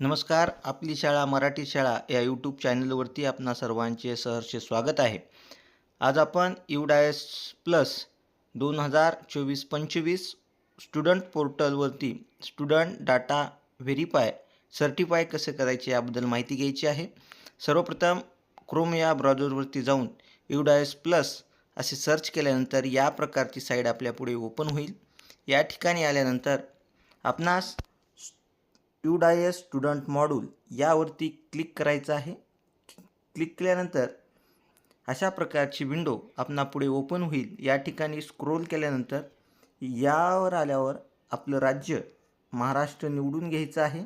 नमस्कार आपली शाळा मराठी शाळा या यूट्यूब चॅनलवरती आपणा सर्वांचे सहर्ष स्वागत आहे. आज आपण युडायस प्लस दोन हजार चोवीस पंचवीस स्टुडंट पोर्टलवरती स्टुडंट डाटा व्हेरीफाय सर्टिफाय कसे करायचे याबद्दल माहिती घ्यायची आहे. सर्वप्रथम क्रोम या ब्राउझरवरती जाऊन युडायस प्लस असे सर्च केल्यानंतर या प्रकारची साईड आपल्यापुढे ओपन होईल. या ठिकाणी आल्यानंतर आपणास युडायस स्टुडंट मॉड्यूल यावरती क्लिक करायचं आहे. क्लिक केल्यानंतर अशा प्रकारची विंडो आपणा पुढे ओपन होईल. या ठिकाणी स्क्रोल केल्यानंतर यावर आल्यावर आपलं राज्य महाराष्ट्र निवडून घ्यायचं आहे.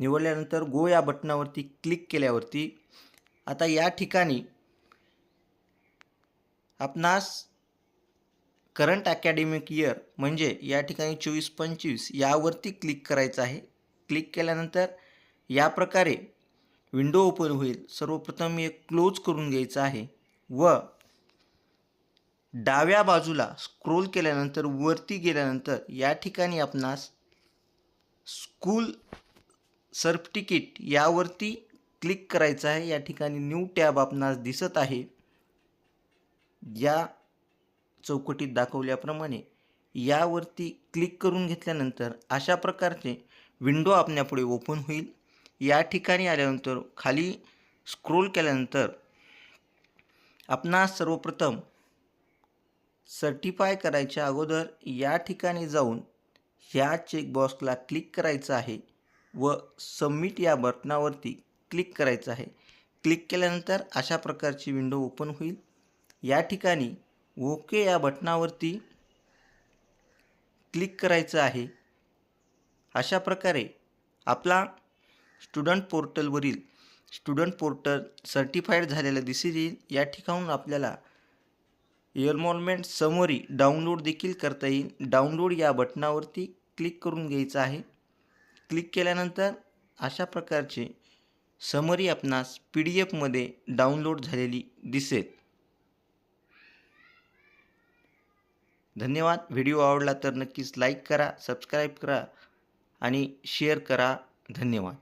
निवडल्यानंतर गो या बटनावरती क्लिक केल्यावरती आता या ठिकाणी आपणास करंट अकॅडमिक इयर म्हणजे या ठिकाणी चोवीस पंचवीस यावरती क्लिक करायचं आहे. क्लिक केल्यानंतर या प्रकारे विंडो ओपन होईल. सर्वप्रथम मी एक क्लोज करून घ्यायचं आहे व डाव्या बाजूला स्क्रोल केल्यानंतर वरती गेल्यानंतर या ठिकाणी आपणास स्कूल सर्टिफिकेट यावरती क्लिक करायचं आहे. या ठिकाणी न्यू टॅब आपणास दिसत आहे. या चौकटीत दाखवल्याप्रमाणे यावरती क्लिक करून घेतल्यानंतर अशा प्रकारचे विंडो आपल्यापुढे ओपन होईल. या ठिकाणी आल्यानंतर खाली स्क्रोल केल्यानंतर आपणास सर्वप्रथम सर्टिफाय करायच्या अगोदर या ठिकाणी जाऊन ह्या चेकबॉक्सला क्लिक करायचं आहे व सबमिट या बटनावरती क्लिक करायचं आहे. क्लिक केल्यानंतर अशा प्रकारची विंडो ओपन होईल. या ठिकाणी ओके या बटनावरती क्लिक करायचं आहे. अशा प्रकारे आपला स्टुडंट पोर्टलवरील स्टुडंट पोर्टल सर्टिफाईड झालेलं दिसेल. येईल या ठिकाणून आपल्याला एनरोलमेंट समोरी डाउनलोड देखील करता येईल. डाउनलोड या बटनावरती क्लिक करून घ्यायचं आहे. क्लिक केल्यानंतर अशा प्रकारचे समरी आपणास पी डी एफमध्ये डाउनलोड झालेली दिसेल. धन्यवाद. व्हिडिओ आवडला तर नक्कीच लाईक करा सबस्क्राईब करा आणि शेअर करा. धन्यवाद.